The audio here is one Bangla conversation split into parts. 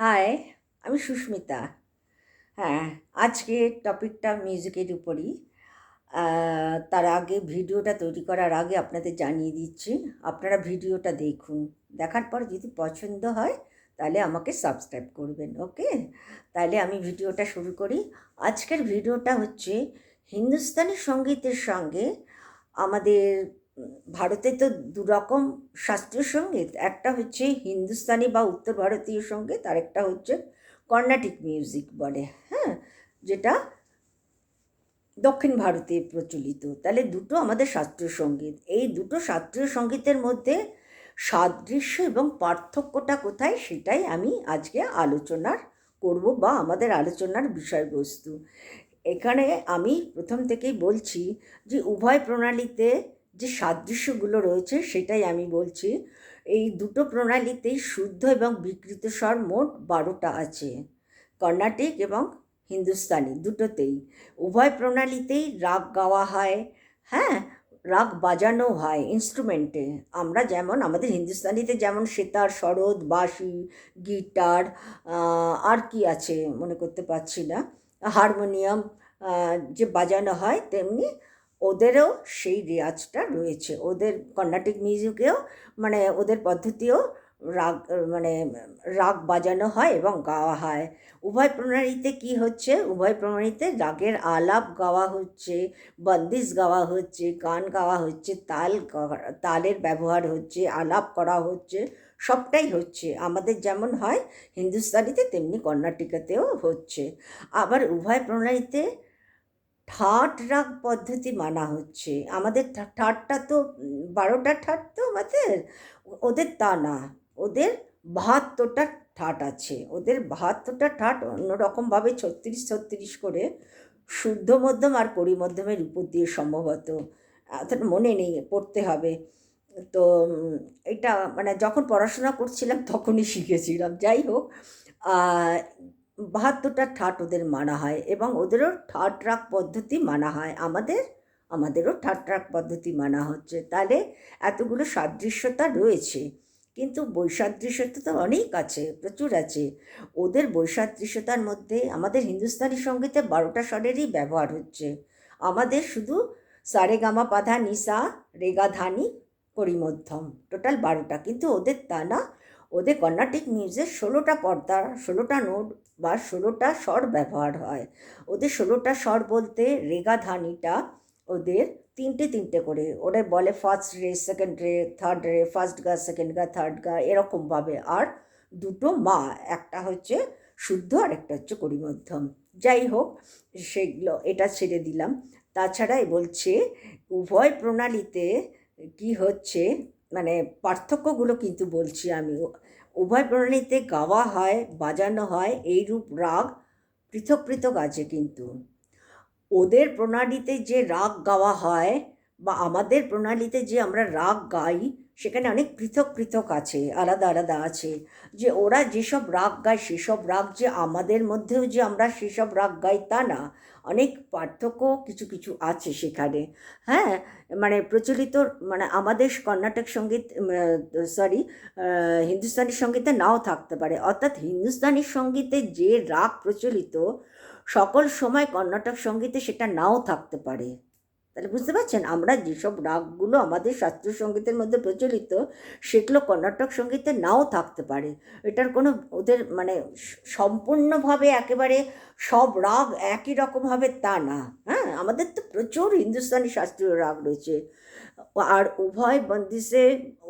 হাই আমি সুস্মিতা। হ্যাঁ আজকে টপিকটা মিউজিকের উপরই। তার আগে ভিডিওটা তৈরি করার আগে আপনাদের জানিয়ে দিচ্ছি, আপনারা ভিডিওটা দেখুন। দেখার পর যদি পছন্দ হয়, তাহলে আমাকে সাবস্ক্রাইব করবেন ওকে তাহলে আমি ভিডিওটা শুরু করি। আজকের ভিডিওটা হচ্ছে হিন্দুস্তানি সঙ্গীতের সঙ্গে আমাদের ভারতে তো দুরকম শাস্ত্রীয় সংগীত। একটা হচ্ছে হিন্দুস্তানি বা উত্তর ভারতীয় সংগীত, আরেকটা হচ্ছে কর্ণাটিক মিউজিক বলে হ্যাঁ যেটা দক্ষিণ ভারতে প্রচলিত। তাহলে দুটো আমাদের শাস্ত্রীয় সংগীত। এই দুটো শাস্ত্রীয় সঙ্গীতের মধ্যে সাদৃশ্য এবং পার্থক্যটা কোথায় সেটাই আমি আজকে আলোচনার করব বা আমাদের আলোচনার বিষয়বস্তু। এখানে আমি প্রথম থেকেই বলছি যে উভয় প্রণালীতে যে সাদৃশ্যগুলো রয়েছে সেটাই আমি বলছি। এই দুটো প্রণালীতেই শুদ্ধ এবং বিকৃত স্বর মোট বারোটা আছে। কর্ণাটিক এবং হিন্দুস্তানি দুটোতেই। উভয় প্রণালীতেই রাগ গাওয়া হয় হ্যাঁ? রাগ বাজানো হয় ইনস্ট্রুমেন্টে আমরা যেমন, আমাদের হিন্দুস্তানিতে যেমন সেতার সরোদ বাঁশি, গিটার আর কি আছে, মনে করতে পারছি না। হারমোনিয়াম যে বাজানো হয়, তেমনি ওদেরও সেই রেওয়াজটা রয়েছে। ওদের কর্ণাটিক মিউজিকেও মানে ওদের পদ্ধতিও রাগ মানে রাগ বাজানো হয় এবং গাওয়া হয়। উভয় প্রণালীতে কি হচ্ছে? উভয় প্রণালীতে রাগের আলাপ গাওয়া হচ্ছে, বন্দিশ গাওয়া হচ্ছে, গান গাওয়া হচ্ছে, তাল তালের ব্যবহার হচ্ছে, আলাপ করা হচ্ছে, সবটাই হচ্ছে। আমাদের যেমন হয়, হিন্দুস্তানিতে তেমনি কর্ণাটিকাতেও হচ্ছে। আবার উভয় প্রণালীতে ঠাট রাগ পদ্ধতি মানা হচ্ছে। আমাদের ঠাটটা তো, বারোটা ঠাট তো আমাদের? ওদের তা না। ওদের বাহাত্তরটা ঠাট আছে। ওদের বাহাত্তরটা ঠাট অন্যরকমভাবে ছত্রিশ ছত্রিশ করে শুদ্ধ মধ্যম আর কড়ি মধ্যমের উপর দিয়ে সম্ভবত অর্থাৎ মনে নেই, পড়তে হবে। তো, এটা মানে যখন পড়াশোনা করছিলাম তখনই শিখেছিলাম। যাই হোক বাহাত্তরটা ঠাট ওদের মানা হয় এবং ওদেরও ঠাট রাগ পদ্ধতি মানা হয়। আমাদের, আমাদেরও ঠাট রাগ পদ্ধতি মানা হচ্ছে। তাহলে এতগুলো সাদৃশ্যতা রয়েছে, কিন্তু বৈসাদৃশ্যতা তো অনেক আছে, প্রচুর আছে। ওদের বৈসাদৃশ্যতার মধ্যে আমাদের হিন্দুস্তানি সঙ্গীতে বারোটা স্বরেরই ব্যবহার হচ্ছে। আমাদের শুধু সারে গামা পাধা নিসা রেগা ধানি করিমধ্যম টোটাল বারোটা। কিন্তু ওদের তা না ওদের কর্ণাটিক মিউজিক ষোলোটা পর্দা, ষোলোটা নোট বা ষোলোটা স্বর ব্যবহার হয়। ওদের ষোলোটা স্বর বলতে রেগা ধানিটা ওদের তিনটে তিনটে করে। ওরা বলে ফার্স্ট রে সেকেন্ড রে থার্ড রে ফার্স্ট গা সেকেন্ড গা থার্ড গা এরকমভাবে আর দুটো মা, একটা হচ্ছে শুদ্ধ আর একটা হচ্ছে করিমধ্যম। যাই হোক, সেগুলো এটা ছেড়ে দিলাম। তাছাড়া এ বলছে, উভয় প্রণালীতে কি হচ্ছে মানে পার্থক্যগুলো কিন্তু বলছি আমি। উভয় প্রণালীতে গাওয়া হয়, বাজানো হয়, এইরূপ রাগ পৃথক পৃথক আছে কিন্তু। ওদের প্রণালীতে যে রাগ গাওয়া হয় বা আমাদের প্রণালীতে যে আমরা রাগ গাই সেখানে অনেক পৃথক পৃথক আছে, আলাদা আলাদা আছে। যে ওরা যেসব রাগ গায়, সেসব রাগ যে আমাদের মধ্যেও যে আমরা সেসব রাগ গাই তা না, অনেক পার্থক্য কিছু কিছু আছে সেখানে। হ্যাঁ মানে প্রচলিত মানে আমাদের কর্ণাটক সংগীত সরি হিন্দুস্তানি সঙ্গীতে নাও থাকতে পারে। অর্থাৎ হিন্দুস্তানি সঙ্গীতে যে রাগ প্রচলিত, সকল সময় কর্ণাটক সঙ্গীতে সেটা নাও থাকতে পারে। তাহলে বুঝতে পারছেন? আমরা যেসব রাগগুলো আমাদের শাস্ত্রীয় সঙ্গীতের মধ্যে প্রচলিত, সেগুলো কর্ণাটক সঙ্গীতে নাও থাকতে পারে। এটার কোনো ওদের মানে সম্পূর্ণভাবে একেবারে সব রাগ একই রকম হবে তা না। হ্যাঁ আমাদের তো প্রচুর হিন্দুস্তানি শাস্ত্রীয় রাগ রয়েছে। আর উভয় বন্দিশে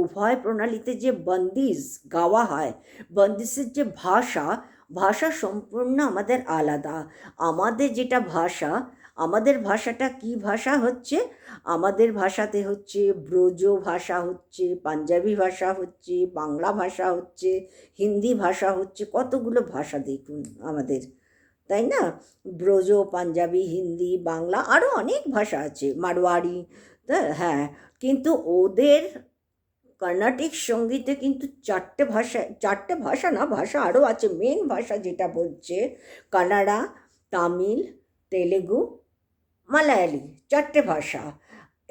উভয় প্রণালীতে যে বন্দিশ গাওয়া হয় বন্দিশের যে ভাষা ভাষা সম্পূর্ণ আমাদের আলাদা। আমাদের যেটা ভাষা আমাদের ভাষাটা কি ভাষা হচ্ছে? আমাদের ভাষাতে হচ্ছে ব্রজ ভাষা হচ্ছে, পাঞ্জাবি ভাষা হচ্ছে, বাংলা ভাষা হচ্ছে, হিন্দি ভাষা হচ্ছে, কতগুলো ভাষা দেখুন আমাদের, তাই না? ব্রজ, পাঞ্জাবি, হিন্দি, বাংলা আরও অনেক ভাষা আছে মারোয়ারি হ্যাঁ কিন্তু ওদের কর্ণাটিক সঙ্গীতে কিন্তু চারটে ভাষা চারটে ভাষা না, ভাষা আরও আছে মেন ভাষা যেটা বলছে কানাডা, তামিল, তেলেগু মালায়ালি, চারটে ভাষা।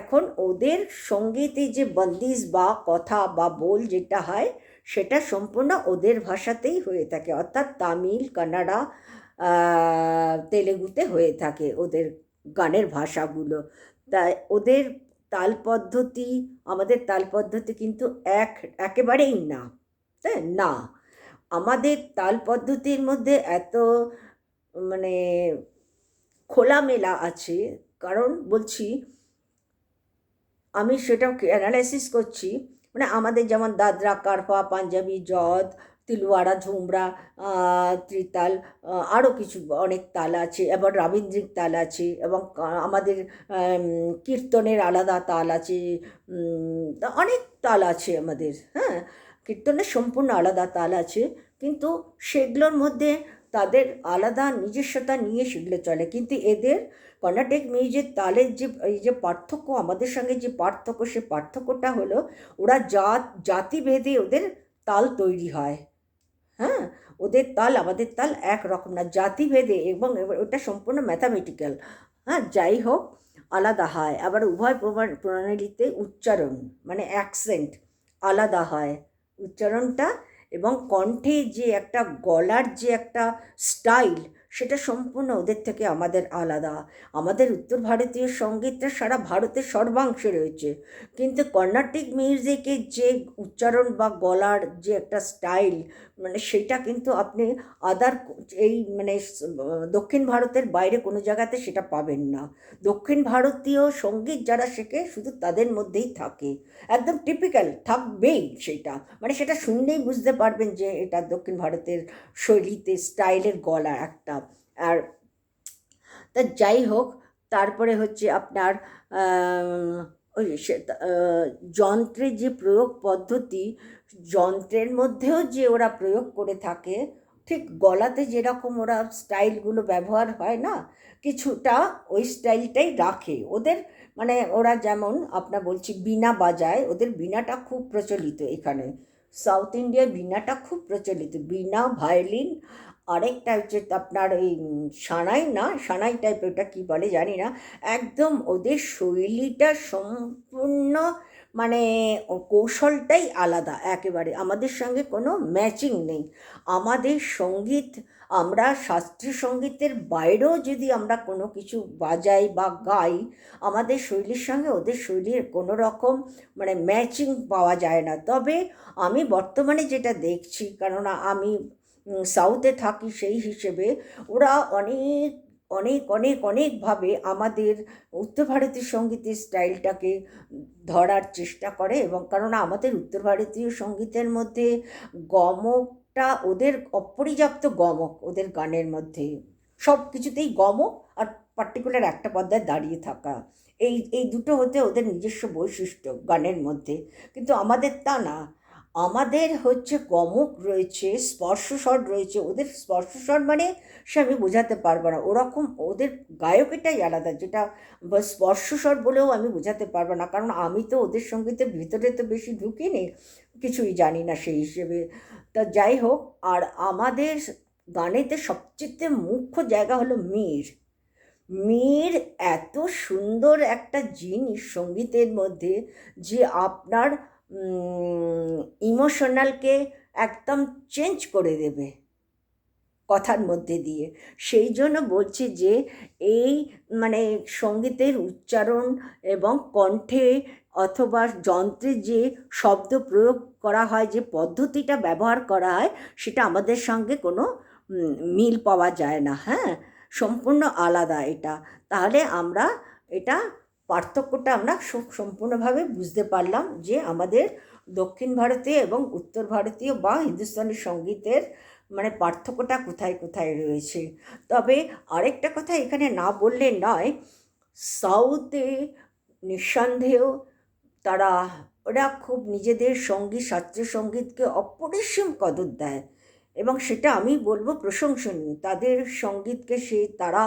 এখন ওদের সঙ্গীতে যে বন্দিশ বা কথা বা বোল যেটা হয়, সেটা সম্পূর্ণ ওদের ভাষাতেই হয়ে থাকে। অর্থাৎ তামিল, কানাডা তেলেগুতে হয়ে থাকে ওদের গানের ভাষাগুলো। তাই ওদের তাল পদ্ধতি, আমাদের তাল পদ্ধতি কিন্তু এক, একেবারেই না। তাই না? আমাদের তাল পদ্ধতির মধ্যে এত মানে খোলামেলা আছে। কারণ বলছি, আমি সেটা অ্যানালাইসিস করছি। মানে আমাদের যেমন দাদরা কারপা পাঞ্জাবি, জদ, তিলওয়াড়া, ঝুমরা ত্রিতাল আরও কিছু অনেক তাল আছে। এবার রবীন্দ্রিক তাল আছে এবং আমাদের কীর্তনের আলাদা তাল আছে। অনেক তাল আছে আমাদের হ্যাঁ? কীর্তনের সম্পূর্ণ আলাদা তাল আছে। কিন্তু সেগুলোর মধ্যে তাদের আলাদা নিজস্বতা নিয়ে সেগুলো চলে। কিন্তু এদের কর্ণাটক মিউজিক তালের যে, এই যে পার্থক্য, আমাদের সঙ্গে যে পার্থক্য, সে পার্থক্যটা হলো ওরা জাত, জাতিভেদে ওদের তাল তৈরি হয়। হ্যাঁ? ওদের তাল, আমাদের তাল এক রকম না, জাতিভেদে এবং ওটা সম্পূর্ণ ম্যাথামেটিক্যাল হ্যাঁ? যাই হোক, আলাদা হয়। আবার উভয় প্রণালীতে উচ্চারণ মানে অ্যাকসেন্ট আলাদা হয়। উচ্চারণটা এবং কণ্ঠে যে একটা গলার যে একটা স্টাইল, সেটা সম্পূর্ণ ওদের থেকে আমাদের আলাদা। আমাদের উত্তর ভারতীয় সঙ্গীতটা সারা ভারতের সর্বাংশে রয়েছে। কিন্তু কর্ণাটিক মিউজিকের যে উচ্চারণ বা গলার যে একটা স্টাইল মানে সেটা কিন্তু আপনি আদার এই মানে দক্ষিণ ভারতের বাইরে কোনো জায়গাতে সেটা পাবেন না। দক্ষিণ ভারতীয় সংগীত যারা শেখে শুধু তাদের মধ্যেই থাকে। একদম টিপিক্যাল থাকবেই সেটা। মানে সেটা শুনলেই বুঝতে পারবেন যে এটা দক্ষিণ ভারতের শৈলীতে, স্টাইলের গলা একটা। আর তা যাই হোক, তারপরে হচ্ছে আপনার ওই সে যন্ত্রের যে প্রয়োগ পদ্ধতি, যন্ত্রের মধ্যেও যে ওরা প্রয়োগ করে থাকে, ঠিক গলাতে যেরকম ওরা স্টাইলগুলো ব্যবহার হয় না, কিছুটা ওই স্টাইলটাই রাখে। ওদের মানে ওরা যেমন আপনার বলছি বীণা বাজায়, ওদের বীণাটা খুব প্রচলিত এখানে। সাউথ ইন্ডিয়ায় বীণাটা খুব প্রচলিত। বীণা ভায়োলিন আরেকটা হচ্ছে আপনার ওই সানাই না? সানাই টাইপ ওটা কী বলে জানি না। একদম ওদের শৈলীটা সম্পূর্ণ মানে কৌশলটাই আলাদা একেবারে। আমাদের সঙ্গে কোনো ম্যাচিং নেই। আমাদের সংগীত, আমরা শাস্ত্রীয় সঙ্গীতের বাইরেও যদি আমরা কোনো কিছু বাজাই বা গাই, আমাদের শৈলীর সঙ্গে ওদের শৈলীর কোনো রকম মানে ম্যাচিং পাওয়া যায় না। তবে আমি বর্তমানে যেটা দেখছি, কেননা আমি সাউথে থাকি সেই হিসেবে ওরা অনেক অনেক অনেক অনেকভাবে আমাদের উত্তর ভারতীয় সঙ্গীতের স্টাইলটাকে ধরার চেষ্টা করে এবং কারণ আমাদের উত্তর ভারতীয় সঙ্গীতের মধ্যে গমকটা ওদের অপর্যাপ্ত গমক ওদের গানের মধ্যে। সব কিছুতেই গমক আর পার্টিকুলার একটা পর্দায় দাঁড়িয়ে থাকা। এই এই দুটো হতে ওদের নিজস্ব বৈশিষ্ট্য গানের মধ্যে। কিন্তু আমাদের তা না। আমাদের হচ্ছে গমক রয়েছে, স্পর্শস্বর রয়েছে, ওদের স্পর্শস্বর মানে সে আমি বোঝাতে পারব না। ওরকম ওদের গায়কেটাই আলাদা, যেটা স্পর্শস্বর বলেও আমি বোঝাতে পারব না। কারণ আমি তো ওদের সঙ্গীতের ভিতরে তো বেশি ঢুকিনি, কিছুই জানি না সেই হিসেবে। তা যাই হোক, আর আমাদের গানেতে সবচেয়ে মুখ্য জায়গা হলো মীর। মীর এত সুন্দর একটা জিনিস সঙ্গীতের মধ্যে যে আপনার ইমোশনালকে একদম চেঞ্জ করে দেবে কথার মধ্যে দিয়ে। সেই জন্য বলছি যে, এই মানে সঙ্গীতের উচ্চারণ এবং কণ্ঠে অথবা যন্ত্রে যে শব্দ প্রয়োগ করা হয়, যে পদ্ধতিটা ব্যবহার করা হয়, সেটা আমাদের সঙ্গে কোনো মিল পাওয়া যায় না হ্যাঁ? সম্পূর্ণ আলাদা এটা। তাহলে আমরা এটা পার্থক্যটা আমরা সম- সম্পূর্ণভাবে বুঝতে পারলাম যে আমাদের দক্ষিণ ভারতীয় এবং উত্তর ভারতীয় বা হিন্দুস্তানি সঙ্গীতের মানে পার্থক্যটা কোথায় কোথায় রয়েছে। তবে আরেকটা কথা এখানে না বললে নয়, সাউথে নিঃসন্দেহ তারা ওরা খুব নিজেদের সংগীত শাস্ত্রীয় সঙ্গীতকে অপরিসীম কদর দেয়। এবং সেটা আমি বলব প্রশংসনীয়। তাদের সঙ্গীতকে সে, তারা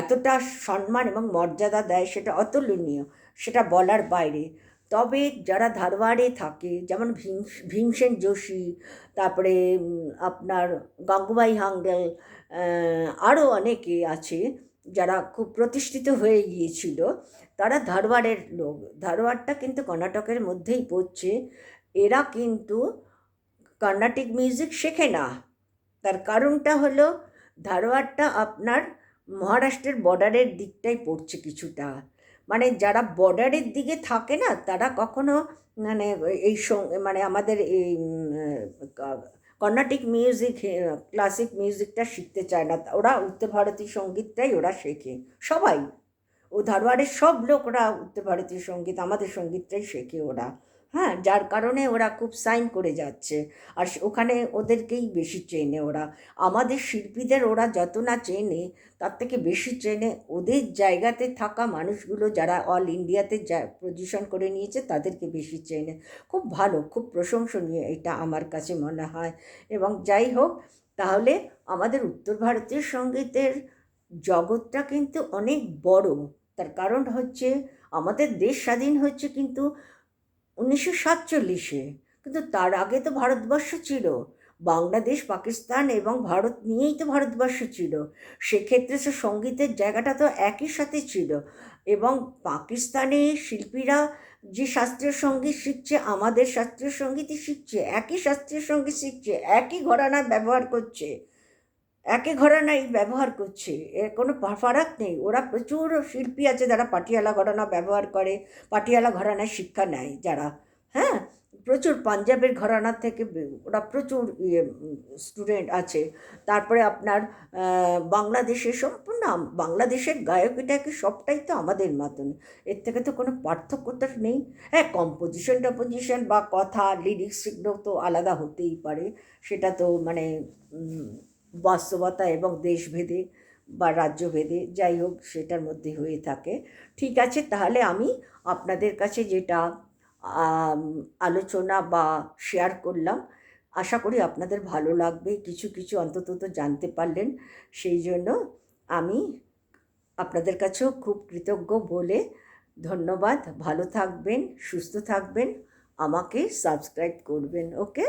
এতটা সম্মান এবং মর্যাদা দেয় সেটা অতুলনীয়, সেটা বলার বাইরে। তবে যারা ধারওয়াড়ে থাকে, যেমন ভীম ভীমসেন যোশী, তারপরে আপনার গাঙ্গুবাই হাঙ্গেল আরও অনেকে আছে যারা খুব প্রতিষ্ঠিত হয়ে গিয়েছিল, তারা ধারওয়াড়ের লোক। ধারওয়াড়টা কিন্তু কর্ণাটকের মধ্যেই পড়ছে। এরা কিন্তু কর্ণাটিক মিউজিক শেখে না। তার কারণটা হলো ধারওয়াড়টা আপনার মহারাষ্ট্রের বর্ডারের দিকটাই পড়ছে কিছুটা। মানে যারা বর্ডারের দিকে থাকে না, তারা কখনো মানে এই মানে আমাদের এই কর্ণাটিক মিউজিক ক্লাসিক মিউজিকটা শিখতে চায় না। ওরা উত্তর ভারতীয় সঙ্গীতটাই ওরা শেখে। সবাই। ও ধারওয়াড়ের সব লোকরা উত্তর ভারতীয় সংগীত, আমাদের সঙ্গীতটাই শেখে ওরা। হ্যাঁ যার কারণে ওরা খুব সাইন করে যাচ্ছে। আর ওখানে ওদেরকেই বেশি চেনে ওরা। আমাদের শিল্পীদের ওরা যত না চেনে, তার থেকে বেশি চেনে। ওদের জায়গাতে থাকা মানুষগুলো যারা অল ইন্ডিয়াতে যা পজিশন করে নিয়েছে, তাদেরকে বেশি চেনে। খুব ভালো, খুব প্রশংসনীয় এটা আমার কাছে মনে হয়। এবং যাই হোক, তাহলে আমাদের উত্তর ভারতীয় সঙ্গীতের জগৎটা কিন্তু অনেক বড়। তার কারণ হচ্ছে, আমাদের দেশ স্বাধীন হচ্ছে কিন্তু উনিশশো সাতচল্লিশে কিন্তু তার আগে তো ভারতবর্ষ ছিল। বাংলাদেশ, পাকিস্তান এবং ভারত নিয়েই তো ভারতবর্ষ ছিল। সেক্ষেত্রে সে সঙ্গীতের জায়গাটা তো একই সাথে ছিল। এবং পাকিস্তানে শিল্পীরা যে শাস্ত্রীয় সংগীত শিখছে, আমাদের শাস্ত্রীয় সঙ্গীতই শিখছে, একই শাস্ত্রীয় সংগীত শিখছে, একই ঘরানা ব্যবহার করছে। একই ঘরানাই ব্যবহার করছে এর কোনো ফারাক নেই। ওরা প্রচুর শিল্পী আছে যারা পাটিয়ালা ঘরানা ব্যবহার করে, পাটিয়ালা ঘরানায় শিক্ষা নেয় যারা। হ্যাঁ? প্রচুর পাঞ্জাবের ঘরানা থেকে ওরা প্রচুর ইয়ে স্টুডেন্ট আছে। তারপরে আপনার বাংলাদেশের সম্পূর্ণ বাংলাদেশের গায়কিটা কি সবটাই তো আমাদের মতন। এর থেকে তো কোনো পার্থক্যটা নেই। হ্যাঁ কম্পোজিশন টম্পোজিশন বা কথা লিরিক্স সেগুলো তো আলাদা হতেই পারে। সেটা তো মানে বাস্তবতা এবং দেশভেদে বা রাজ্যভেদে যাই হোক সেটার মধ্যে হয়ে থাকে। ঠিক আছে, তাহলে আমি আপনাদের কাছে যেটা আলোচনা বা শেয়ার করলাম, আশা করি আপনাদের ভালো লাগবে। কিছু কিছু অন্তত তো জানতে পারলেন। সেই জন্য আমি আপনাদের কাছেও খুব কৃতজ্ঞ বলে ধন্যবাদ। ভালো থাকবেন, সুস্থ থাকবেন, আমাকে সাবস্ক্রাইব করবেন ওকে